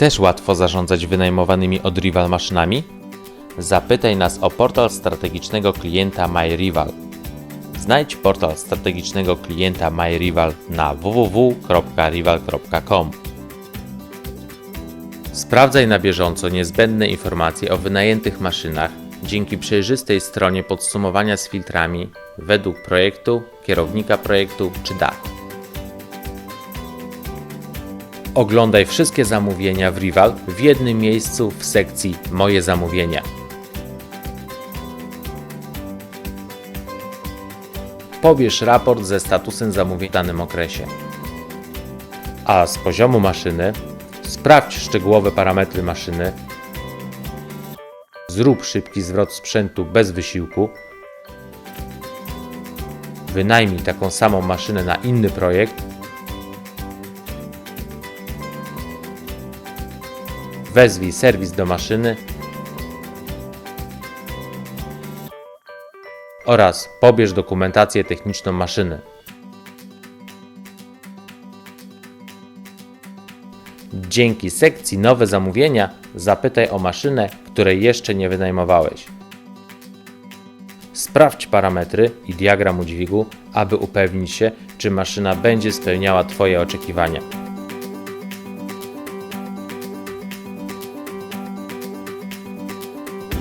Chcesz łatwo zarządzać wynajmowanymi od Rival maszynami? Zapytaj nas o portal strategicznego klienta MyRival. Znajdź portal strategicznego klienta MyRival na www.rival.com. Sprawdzaj na bieżąco niezbędne informacje o wynajętych maszynach dzięki przejrzystej stronie podsumowania z filtrami według projektu, kierownika projektu czy dachu. Oglądaj wszystkie zamówienia w Rival w jednym miejscu w sekcji Moje zamówienia. Pobierz raport ze statusem zamówienia w danym okresie. A z poziomu maszyny sprawdź szczegółowe parametry maszyny. Zrób szybki zwrot sprzętu bez wysiłku. Wynajmij taką samą maszynę na inny projekt Wezwij serwis do maszyny oraz pobierz dokumentację techniczną maszyny. Dzięki sekcji Nowe zamówienia zapytaj o maszynę, której jeszcze nie wynajmowałeś. Sprawdź parametry i diagram udźwigu, aby upewnić się, czy maszyna będzie spełniała Twoje oczekiwania.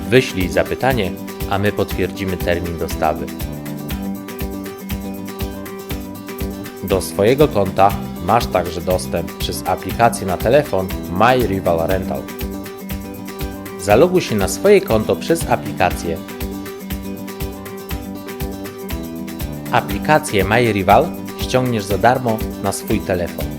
Wyślij zapytanie, a my potwierdzimy termin dostawy. Do swojego konta masz także dostęp przez aplikację na telefon My Rival Rental. Zaloguj się na swoje konto przez aplikację. Aplikację My Rival ściągniesz za darmo na swój telefon.